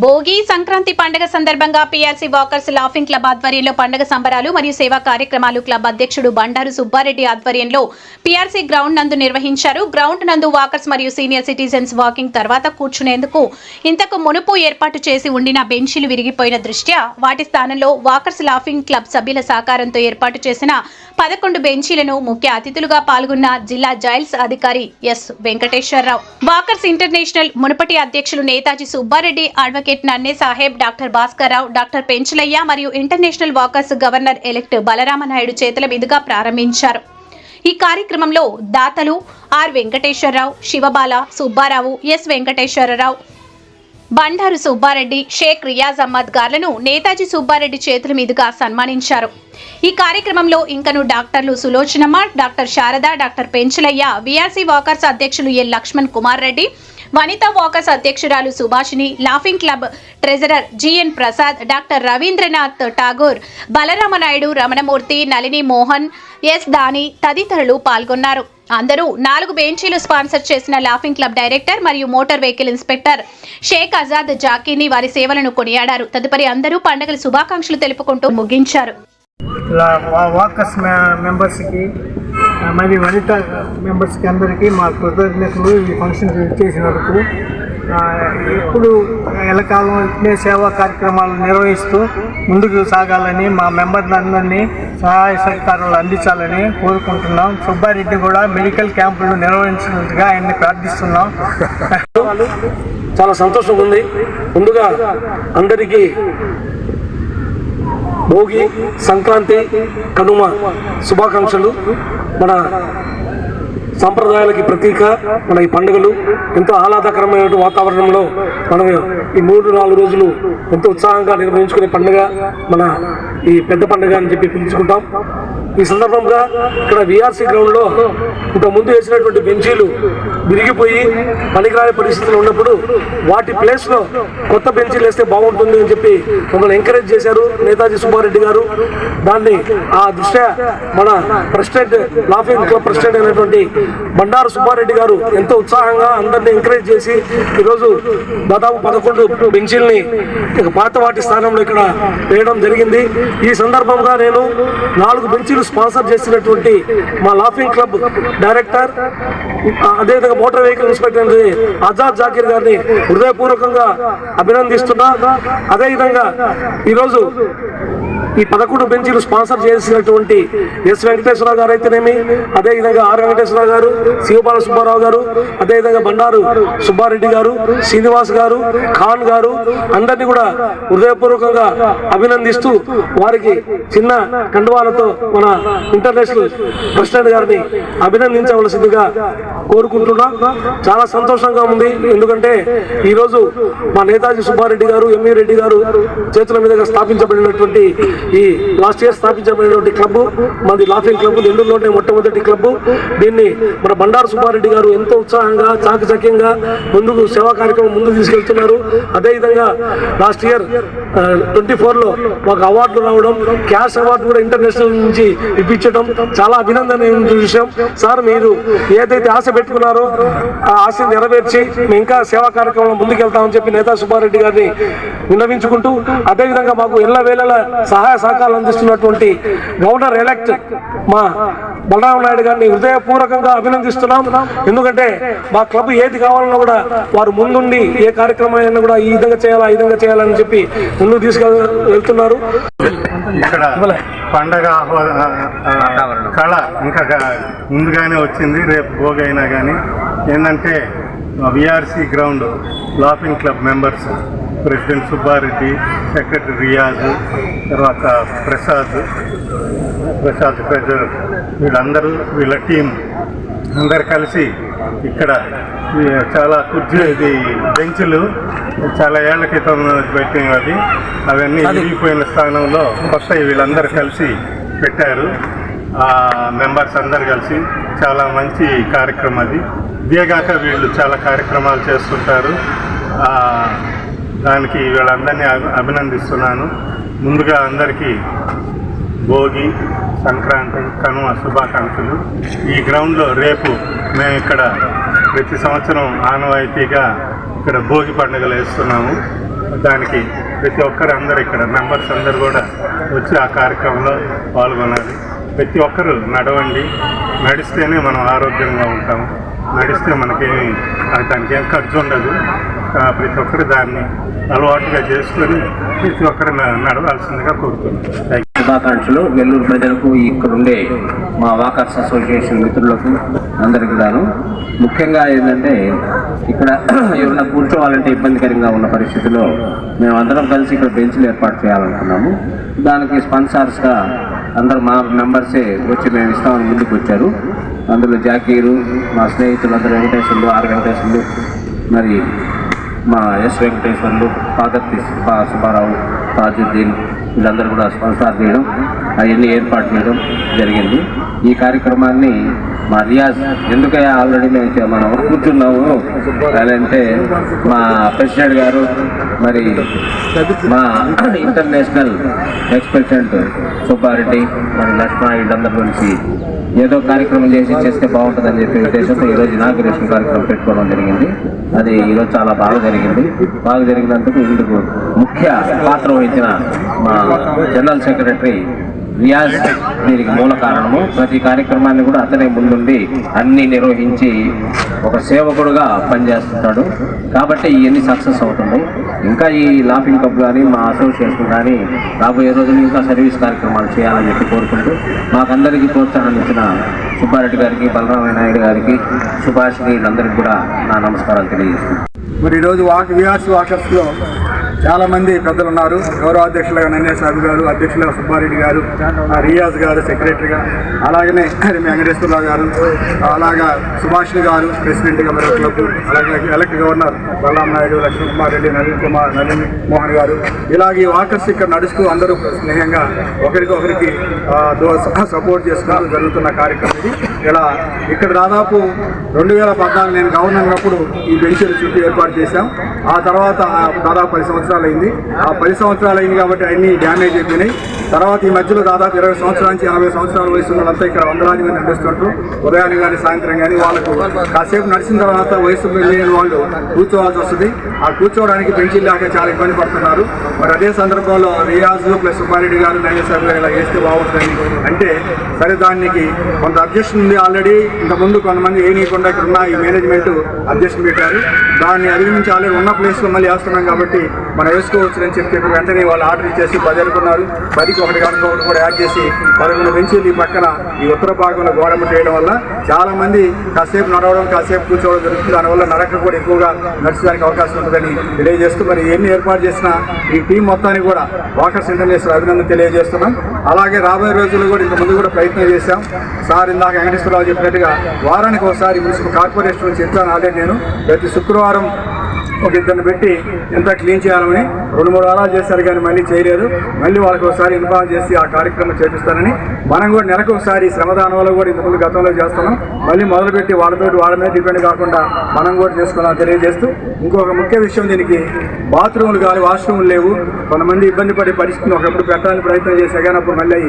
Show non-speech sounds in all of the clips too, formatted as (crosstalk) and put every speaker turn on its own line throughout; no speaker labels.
భోగి సంక్రాంతి పండుగ సందర్భంగా PRC walkers laughing club ఆధ్వర్యంలో పండుగ సంబరాలు మరియు సేవా కార్యక్రమాలు క్లబ్ అధ్యక్షుడు బండారు సుబ్బారెడ్డి ఆధ్వర్యంలో పీఆర్సీ గ్రౌండ్ నందు నిర్వహించారు. గ్రౌండ్ నందు వాకర్స్ మరియు సీనియర్ సిటిజన్స్ వాకింగ్ తర్వాత కూర్చునేందుకు ఇంతకు మునుపు ఏర్పాటు చేసి ఉండిన బెంచీలు విరిగిపోయిన దృష్ట్యా వాటి స్థానంలో వాకర్స్ లాఫింగ్ క్లబ్ సభ్యుల సహకారంతో ఏర్పాటు చేసిన పదకొండు బెంచీలను ముఖ్య అతిథులుగా పాల్గొన్న జిల్లా జైల్స్ అధికారి ఎస్ వెంకటేశ్వరరావు. వాకర్స్ ఇంటర్నేషనల్ మునుపటి అధ్యక్షులు Netaji Subbareddy advocate Nanne Saheb doctor Bhaskar Rao doctor Penchalaiah మరియు international walkers governor elect Balaramanaidu చేతుల మీదుగా ప్రారంభించారు. ఈ కార్యక్రమంలో దాతలు ఆర్ వెంకటేశ్వరరావు శివబాల సుబ్బారావు ఎస్ వెంకటేశ్వరరావు బండారు సుబ్బారెడ్డి షేక్ రియాజ్ అహ్మద్ గార్లను నేతాజీ సుబ్బారెడ్డి చేతుల మీదుగా సన్మానించారు. ఈ కార్యక్రమంలో ఇంకను డాక్టర్లు Sulochanamma doctor Sarada doctor Penchalaiah VRC walkers అధ్యక్షులు ఎల్ లక్ష్మణ్ కుమార్ రెడ్డి వనిత వాకర్స్ అధ్యక్షురాలు Subhashini laughing club treasurer GN Prasad doctor Ravindranath Tagore Balaramanaidu Ramanamurthy Nalini Mohan S దాని తదితరులు పాల్గొన్నారు. అందరూ నాలుగు బెంచీలు స్పాన్సర్ చేసిన లాఫింగ్ క్లబ్ డైరెక్టర్ మరియు motor vehicle inspector Sheikh Azad జాకీని వారి సేవలను కొనియాడారు. తదుపరి అందరూ పండుగల శుభాకాంక్షలు తెలుపుకుంటూ ముగించారు.
వాకర్స్ మెంబర్స్కి మరి వనిత మెంబర్స్కి అందరికీ మా కృతజ్ఞతలు. ఈ ఫంక్షన్ చేసినందుకు ఇప్పుడు ఎప్పుడు ఎల్లకాలం ఇట్లే సేవా కార్యక్రమాలు నిర్వహిస్తూ ముందుకు సాగాలని మా మెంబర్లందరినీ సహాయ సహకారాలు అందించాలని కోరుకుంటున్నాం. సుబ్బారెడ్డి కూడా మెడికల్ క్యాంపులు నిర్వహించినట్టుగా ఆయన్ని ప్రార్థిస్తున్నాం.
చాలా సంతోషంగా ఉంది. ముందుగా అందరికీ భోగి సంక్రాంతి కనుమ శుభాకాంక్షలు. మన సాంప్రదాయాలకి ప్రతీక మన ఈ పండుగలు. ఎంతో ఆహ్లాదకరమైన వాతావరణంలో మనం ఈ మూడు నాలుగు రోజులు ఎంతో ఉత్సాహంగా నిర్వహించుకునే పండుగ మన ఈ పెద్ద పండుగ అని చెప్పి పిలుచుకుంటాం. ఈ సందర్భంగా ఇక్కడ విఆర్సీ గ్రౌండ్లో ఇంత ముందు వేసినటువంటి బెంచీలు విరిగిపోయి పనికిరాని పరిస్థితులు ఉన్నప్పుడు వాటి ప్లేస్లో కొత్త బెంచీలు వేస్తే బాగుంటుంది అని చెప్పి మమ్మల్ని ఎంకరేజ్ చేశారు నేతాజీ సుబ్బారెడ్డి గారు. దాన్ని ఆ దృష్ట్యా మన ప్రెసిడెంట్ లాఫింగ్ క్లబ్ ప్రెసిడెంట్ అయినటువంటి బండారు సుబ్బారెడ్డి గారు ఎంతో ఉత్సాహంగా అందరినీ ఎంకరేజ్ చేసి ఈరోజు దాదాపు పదకొండు బెంచీల్ని పాత వాటి స్థానంలో ఇక్కడ వేయడం జరిగింది. ఈ సందర్భంగా నేను నాలుగు బెంచీలు స్పాన్సర్ చేసినటువంటి మా లాఫింగ్ క్లబ్ డైరెక్టర్ అదేవిధంగా motor vehicle inspector Azad Zakir గారిని హృదయపూర్వకంగా అభినందిస్తున్నా. అదేవిధంగా ఈరోజు ఈ పదకొండు బెంచీలు స్పాన్సర్ చేసినటువంటి ఎస్ వెంకటేశ్వరరావు గారు అయితేనేమి అదేవిధంగా ఆర్ వెంకటేశ్వరరావు గారు శివబాల సుబ్బారావు గారు అదేవిధంగా బండారు సుబ్బారెడ్డి గారు శ్రీనివాస్ గారు ఖాన్ గారు అందరినీ కూడా హృదయపూర్వకంగా అభినందిస్తూ వారికి చిన్న కండువాలతో మన ఇంటర్నేషనల్ ప్రెసిడెంట్ గారిని అభినందించవలసిందిగా కోరుకుంటున్నా. చాలా సంతోషంగా ఉంది. ఎందుకంటే ఈరోజు మా నేతాజీ సుబ్బారెడ్డి గారు ఎంఈ రెడ్డి గారు చేతుల మీదుగా స్థాపించబడినటువంటి ఈ లాస్ట్ ఇయర్ స్థాపించబడినటువంటి క్లబ్ మాది లాఫింగ్ క్లబ్ నెల్లూరులోనే మొట్టమొదటి క్లబ్ దీన్ని మన బండారు సుబ్బారెడ్డి గారు ఎంతో ఉత్సాహంగా చాకచక్యంగా ముందుకు సేవా కార్యక్రమం ముందుకు తీసుకెళ్తున్నారు. అదేవిధంగా లాస్ట్ ఇయర్ ట్వంటీ ఫోర్లో మాకు అవార్డులు రావడం క్యాష్ అవార్డు కూడా ఇంటర్నేషనల్ నుంచి ఇప్పించడం చాలా అభినందన విషయం. సార్ మీరు ఏదైతే ఆశ పెట్టుకున్నారో ఆ ఆశ నెరవేర్చి మేము ఇంకా సేవా కార్యక్రమం ముందుకెళ్తామని చెప్పి నేతా సుబ్బారెడ్డి గారిని విన్నవించుకుంటూ అదేవిధంగా మాకు ఎల్ల వేళల సహాయ సహకారాలు అందిస్తున్నటువంటి గవర్నర్ ఎలక్ట్ మా బలరామ నాయుడు గారిని హృదయపూర్వకంగా అభినందిస్తున్నాం. ఎందుకంటే మా క్లబ్ ఏది కావాలన్నా కూడా వారు ముందుండి ఏ కార్యక్రమం అయినా కూడా ఈ విధంగా చేయాలా ఈ విధంగా చేయాలని చెప్పి ముందుకు తీసుకెళ్ వెళ్తున్నారు.
ఇక్కడ పండగ ఆ, కళ ఇంకా ముందుగానే వచ్చింది రేపు భోగి అయినా కానీ ఏంటంటే VRC ground laughing club members president Subbareddy secretary Riyaz తర్వాత ప్రసాద్. ప్రసాద్ ట్రెజరర్ వీళ్ళందరూ వీళ్ళ టీం అందరు కలిసి ఇక్కడ చాలా కుర్చీ ఇది బెంచ్లు చాలా ఏళ్ళ క్రితం పెట్టినవి అవన్నీ విరిగిపోయిన స్థానంలో కొత్త వీళ్ళందరూ కలిసి పెట్టారు. ఆ మెంబర్స్ అందరు కలిసి చాలా మంచి కార్యక్రమం అది. ఇదేగాక వీళ్ళు చాలా కార్యక్రమాలు చేస్తుంటారు. దానికి వీళ్ళందరినీ అభినందిస్తున్నాను. ముందుగా అందరికీ భోగి సంక్రాంతి కనుమ శుభాకాంక్షలు. ఈ గ్రౌండ్లో రేపు మేము ఇక్కడ ప్రతి సంవత్సరం ఆనవాయితీగా ఇక్కడ భోగి పండుగలు వేస్తున్నాము. దానికి ప్రతి ఒక్కరు అందరు ఇక్కడ మెంబర్స్ అందరు కూడా వచ్చి ఆ కార్యక్రమంలో పాల్గొనాలి. ప్రతి ఒక్కరు నడవండి. నడిస్తేనే మనం ఆరోగ్యంగా ఉంటాము. నడిస్తే మనకేమి దానికి ఏం ఖర్చు ఉండదు. ప్రతి ఒక్కరు దాన్ని అలవాటుగా చేసుకొని ప్రతి ఒక్కరు నడవాల్సిందిగా కోరుతున్నాను
శుభాకాంక్షలు. నెల్లూరు ప్రజలకు ఇక్కడుండే మా వాకర్స్ అసోసియేషన్ మిత్రులకు అందరికి గాను ముఖ్యంగా ఏంటంటే ఇక్కడ (clears throat) ఎవరైనా కూర్చోవాలంటే ఇబ్బందికరంగా ఉన్న పరిస్థితిలో మేమందరం కలిసి ఇక్కడ బెంచ్లు ఏర్పాటు చేయాలనుకున్నాము. దానికి స్పాన్సర్స్గా అందరు మా మెంబర్సే వచ్చి మేము ఇస్తామని ముందుకు వచ్చారు. అందులో జాకీరు మా స్నేహితులు అందరు వెంకటేశ్వర్లు ఆర్ వెంకటేశ్వర్లు మరి మా ఎస్ వెంకటేశ్వర్లు పాదర్తి సుబ్బారావు తాజుద్దీన్ వీళ్ళందరూ కూడా స్పాన్సర్ చేయడం అవన్నీ ఏర్పాటు చేయడం జరిగింది. ఈ కార్యక్రమాన్ని మా రియాజ్ ఎందుకయ్యా ఆల్రెడీ మేము మనం కూర్చున్నాము అంటే మా ప్రెసిడెంట్ గారు మరి మా ఇంటర్నేషనల్ ఎక్స్ సుబ్బారెడ్డి మరి లక్ష్మణ వీళ్ళందరి గురించి ఏదో కార్యక్రమం చేసి చేస్తే బాగుంటుందని చెప్పే ఉద్దేశంతో ఈరోజు ఇనాగ్రేషన్ కార్యక్రమం పెట్టుకోవడం జరిగింది. అది ఈరోజు చాలా బాగా జరిగింది. బాగా జరిగినందుకు ఇందుకు ముఖ్య పాత్ర వహించిన మా జనరల్ సెక్రటరీ రియాజ్ దీనికి మూల కారణము. ప్రతి కార్యక్రమాన్ని కూడా అతనే ముందుండి అన్ని నిర్వహించి ఒక సేవకుడుగా పనిచేస్తుంటాడు కాబట్టి ఇవన్నీ సక్సెస్ అవుతుంది. ఇంకా ఈ లాఫింగ్ కప్ కానీ మా అసోసియేషన్ కానీ రాబోయే రోజులు ఇంకా సర్వీస్ కార్యక్రమాలు చేయాలని చెప్పి కోరుకుంటూ మాకందరికీ ప్రోత్సాహం ఇచ్చిన సుబ్బారెడ్డి గారికి బలరామయ్య నాయుడు గారికి సుభాష్ వీళ్ళందరికీ కూడా నా నమస్కారాలు తెలియజేస్తున్నాను.
మరి ఈరోజు వాక్ విఆర్సీ వాకర్స్లో చాలా మంది పెద్దలు ఉన్నారు గౌరవ అధ్యక్షులుగా నన్నే సాబు గారు అధ్యక్షులుగా సుబ్బారెడ్డి గారు రియాజ్ గారు సెక్రటరీగా అలాగనే వెంకటేశ్వరరావు గారు అలాగా సుభాష్ గారు ప్రెసిడెంట్గా మరో క్లబ్ అలాగే ఎలక్ట్ గవర్నర్ బలరాం నాయుడు లక్ష్మణ్ కుమార్ రెడ్డి నవీన్ కుమార్ నవీన్ మోహన్ గారు. ఇలాగే ఈ వాకర్స్ ఇక్కడ నడుస్తూ అందరూ స్నేహంగా ఒకరికొకరికి సపోర్ట్ చేసుకుంటూ జరుగుతున్న కార్యక్రమం ఇది. ఇలా ఇక్కడ దాదాపు రెండు వేల పద్నాలుగు నేను గవర్నర్ ఈ బెంచీల చుట్టూ ఏర్పాటు చేశాం. ఆ తర్వాత దాదాపు పది సంవత్సరాలు అయింది ఆ పది సంవత్సరాలు అయింది కాబట్టి అన్ని డ్యామేజ్ అయిపోయినాయి. తర్వాత ఈ మధ్యలో దాదాపు ఇరవై సంవత్సరాల నుంచి ఎనభై సంవత్సరాల వయసు వాళ్ళంతా ఇక్కడ వందలాది మంది నడుస్తుంటారు ఉదయాన్ని కానీ సాయంత్రం కానీ వాళ్ళకు కాసేపు నడిచిన తర్వాత వయసు లేని వాళ్ళు కూర్చోవాల్సి వస్తుంది. ఆ కూర్చోవడానికి బెంచీలు లేక చాలా ఇబ్బంది పడుతున్నారు. మరి అదే సందర్భంలో రియాజ్ ప్లస్ సుబ్బారెడ్డి గారు నైన్సాబ్ గారు ఇలా చేస్తే బాగుంటుంది అంటే సరే దానికి కొంత అబ్జెక్షన్ ఉంది ఆల్రెడీ. ఇంతకుముందు కొంతమంది ఏనీయకుండా ఇక్కడ ఉన్న ఈ మేనేజ్మెంట్ అబ్జెక్షన్ పెట్టారు. దాన్ని అధిగమించి ఆల్రెడీ ఉన్న ప్లేస్లో మళ్ళీ వేస్తున్నాం కాబట్టి మనం వేసుకోవచ్చు అని చెప్పి వెంటనే వాళ్ళు ఆర్డర్ ఇచ్చేసి పది అనుకున్నారు నుంచి ఒకటి కానుక ఒకటి కూడా యాడ్ చేసి పదకొండు నుంచి ఈ పక్కన ఈ ఉత్తర భాగంలో గోడముట్ట చేయడం వల్ల చాలా మంది కాసేపు నడవడం కాసేపు కూర్చోవడం జరుగుతుంది. దానివల్ల నడక కూడా ఎక్కువగా నడిచడానికి అవకాశం ఉంటుందని తెలియజేస్తూ మరి ఎన్ని ఏర్పాటు చేసిన ఈ టీం మొత్తానికి కూడా వాకర్స్ ఇంటర్నేషనల్ అభినందన తెలియజేస్తున్నాం. అలాగే రాబోయే రోజుల్లో కూడా ఇంతకుముందు కూడా ప్రయత్నం చేశాం. సార్ ఇందాక వెంకటేశ్వరరావు చెప్పినట్టుగా వారానికి ఒకసారి మున్సిపల్ కార్పొరేషన్ నుంచి చెప్తాను ఆల్రెడీ నేను. ప్రతి శుక్రవారం ఒక ఇద్దరిని పెట్టి ఎంత క్లీన్ చేయాలని రెండు మూడు వారాలు చేశారు కానీ మళ్ళీ చేయలేదు. మళ్ళీ వాళ్ళకి ఒకసారి ఇన్వాల్వ్ చేసి ఆ కార్యక్రమం చేపిస్తానని. మనం కూడా నెలకు ఒకసారి శ్రమదానంలో కూడా ఇంతకుముందు గతంలో చేస్తున్నాం. మళ్ళీ మొదలుపెట్టి వాళ్ళతో వాళ్ళ మీద డిపెండ్ కాకుండా మనం కూడా చేసుకున్నాం తెలియజేస్తూ ఇంకొక ముఖ్య విషయం దీనికి బాత్రూములు కానీ వాష్రూములు లేవు. కొంతమంది ఇబ్బంది పడే పరిస్థితిని ఒకప్పుడు పెట్టడానికి ప్రయత్నం చేసే కానీ అప్పుడు మళ్ళీ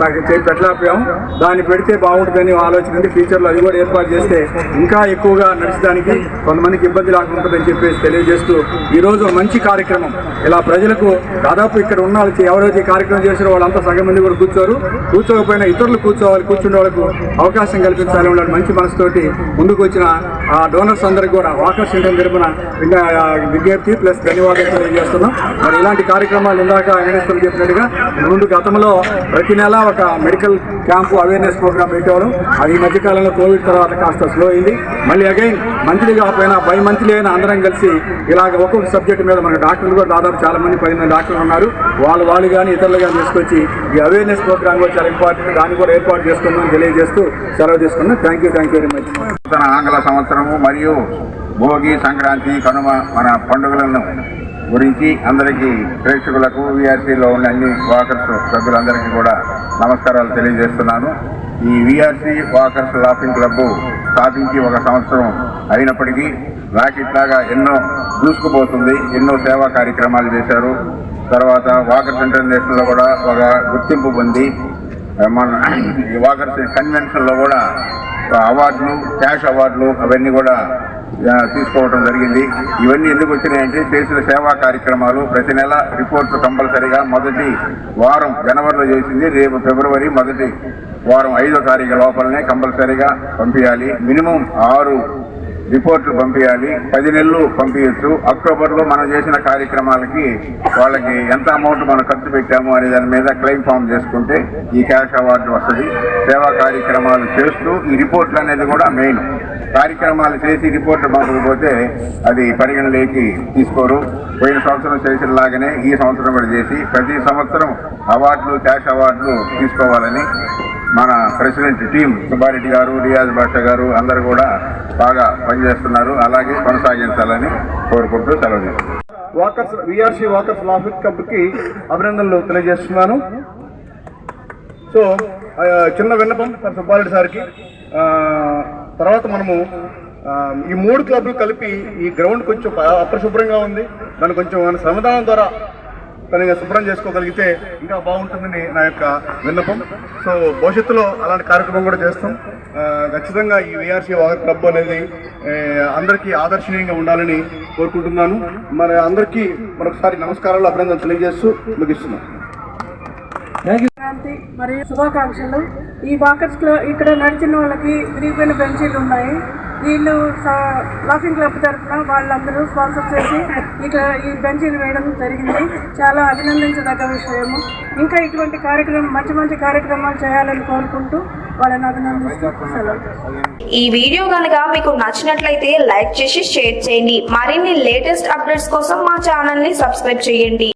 పెట్టలేకపోయాము పెట్టలేకపోయాం. దాన్ని పెడితే బాగుంటుందని ఆలోచన ఉంది. ఫ్యూచర్లో అది కూడా ఏర్పాటు చేస్తే ఇంకా ఎక్కువగా నడిచడానికి కొంతమందికి ఇబ్బంది లేకుండా ఉంటుందని చెప్పేసి తెలియజేస్తూ ఈరోజు మంచి కార్యక్రమం. ఇలా ప్రజలకు దాదాపు ఇక్కడ ఉన్న వాళ్ళకి ఎవరైతే ఈ కార్యక్రమం చేసారో వాళ్ళంతా సగం మంది కూడా కూర్చోరు. కూర్చోకపోయినా ఇతరులు కూర్చోవాలి కూర్చునే వాళ్ళకు అవకాశం కల్పించాలి వాళ్ళ మంచి మనసుతోటి ముందుకు వచ్చిన ఆ డోనర్స్ అందరికి కూడా వాకర్స్ సెంటర్ తరపున విజ్ఞప్తి ప్లస్ ధన్యవాదాలు తెలియజేస్తున్నాం. మరి ఇలాంటి కార్యక్రమాలు ఇందాక వెంకటేశ్వరం చెప్పినట్టుగా ముందు గతంలో ప్రతి నెల ఒక మెడికల్ క్యాంపు అవేర్నెస్ ప్రోగ్రామ్ పెట్టేవాళ్ళం. అది ఈ మధ్యకాలంలో కోవిడ్ తర్వాత కాస్త స్లో అయింది. మళ్ళీ అగైన్ మంత్లీ కాకపోయినా బై మంత్లీ అయినా అందరం కలిసి ఇలాగ ఒక్కొక్క సబ్జెక్ట్ మీద మన డాక్టర్లు కూడా దాదాపు చాలామంది పది మంది డాక్టర్లు ఉన్నారు. వాళ్ళు వాళ్ళు కానీ ఇతరులు కానీ తీసుకొచ్చి ఈ అవేర్నెస్ ప్రోగ్రామ్ కూడా చాలా ఇంపార్టెంట్ దాన్ని కూడా ఏర్పాటు చేసుకుందాం తెలియజేస్తూ సెలవు తీసుకున్నాం. Thank you thank you very much
నూతన ఆంగ్ల సంవత్సరము మరియు భోగి సంక్రాంతి కనుమ మన పండుగలను గురించి అందరికీ ప్రేక్షకులకు విఆర్సీలో ఉన్న అన్ని వాకర్స్ సభ్యులందరికీ కూడా నమస్కారాలు తెలియజేస్తున్నాను. ఈ విఆర్సీ వాకర్స్ లాఫింగ్ క్లబ్ స్థాపించి ఒక సంవత్సరం అయినప్పటికీ రాకెట్ లాగా ఎన్నో దూసుకుపోతుంది ఎన్నో సేవా కార్యక్రమాలు చేశారు. తర్వాత వాకర్స్ ఇంటర్నేషనల్లో కూడా ఒక గుర్తింపు పొంది మన ఈ వాకర్స్ కన్వెన్షన్లో కూడా అవార్డులు క్యాష్ అవార్డులు అవన్నీ కూడా తీసుకోవడం జరిగింది. ఇవన్నీ ఎందుకు వచ్చినాయంటే చేసిన సేవా కార్యక్రమాలు ప్రతి నెల రిపోర్ట్లు కంపల్సరీగా మొదటి వారం జనవరిలో చేసింది. రేపు ఫిబ్రవరి మొదటి వారం ఐదో తారీఖు లోపలనే కంపల్సరీగా పంపించాలి మినిమం ఆరు రిపోర్ట్లు పంపించాలి పది నెలలు పంపించచ్చు అక్టోబర్లో మనం చేసిన కార్యక్రమాలకి వాళ్ళకి ఎంత అమౌంట్ మనం ఖర్చు పెట్టాము అనే దాని మీద క్లెయిమ్ ఫామ్ చేసుకుంటే ఈ క్యాష్ అవార్డు వస్తుంది. సేవా కార్యక్రమాలు చేస్తూ ఈ రిపోర్ట్లు అనేది కూడా మెయిన్ కార్యక్రమాలు చేసి రిపోర్ట్లు పంపకపోతే అది పరిగణలోకి తీసుకోరు. పోయిన సంవత్సరం చేసిన లాగానే ఈ సంవత్సరం కూడా చేసి ప్రతి సంవత్సరం అవార్డులు క్యాష్ అవార్డులు తీసుకోవాలని మన ప్రెసిడెంట్ టీం సుబ్బారెడ్డి గారు రియాజ్ భాష గారు అందరు కూడా బాగా పనిచేస్తున్నారు. అలాగే కొనసాగించాలని కోరుకుంటూ సెలవు
వాకర్స్ విఆర్సీ వాకర్స్ లాఫిక్ క్లబ్కి అభినందనలు తెలియజేస్తున్నాను. సో చిన్న విన్నపం సార్ సుబ్బారెడ్డి సార్కి. తర్వాత మనము ఈ మూడు క్లబ్లు కలిపి ఈ గ్రౌండ్ కొంచెం ప- అపరిశుభ్రంగా ఉంది. దాన్ని కొంచెం మన శ్రమదానం ద్వారా తనగా శుభ్రం చేసుకోగలిగితే ఇంకా బాగుంటుందని నా యొక్క విన్నపం. సో భవిష్యత్తులో అలాంటి కార్యక్రమం కూడా చేస్తాం. ఖచ్చితంగా ఈ విఆర్సీ వాకర్ క్లబ్ అనేది అందరికీ ఆదర్శనీయంగా ఉండాలని కోరుకుంటున్నాను. మరి అందరికీ మరొకసారి నమస్కారాలు అభినందనలు తెలియజేస్తూ ముగిస్తున్నాను.
మరియు శుభాకాంక్షలు. ఈ బాకర్స్లో ఇక్కడ నడిచిన వాళ్ళకి విరిగిపోయిన బెంచీలు ఉన్నాయి. వీళ్ళు లాఫింగ్ క్లబ్ తరఫున వాళ్ళందరూ స్పాన్సర్ చేసి ఇక్కడ ఈ బెంచీలు వేయడం జరిగింది. చాలా అభినందించదగ్గ విషయము. ఇంకా ఇటువంటి కార్యక్రమం మంచి మంచి కార్యక్రమాలు చేయాలని కోరుకుంటూ వాళ్ళని అభినందిస్తూ
ఈ వీడియో కనుక మీకు నచ్చినట్లయితే లైక్ చేసి షేర్ చేయండి. మరిన్ని లేటెస్ట్ అప్డేట్స్ కోసం మా ఛానల్ని సబ్స్క్రైబ్ చేయండి.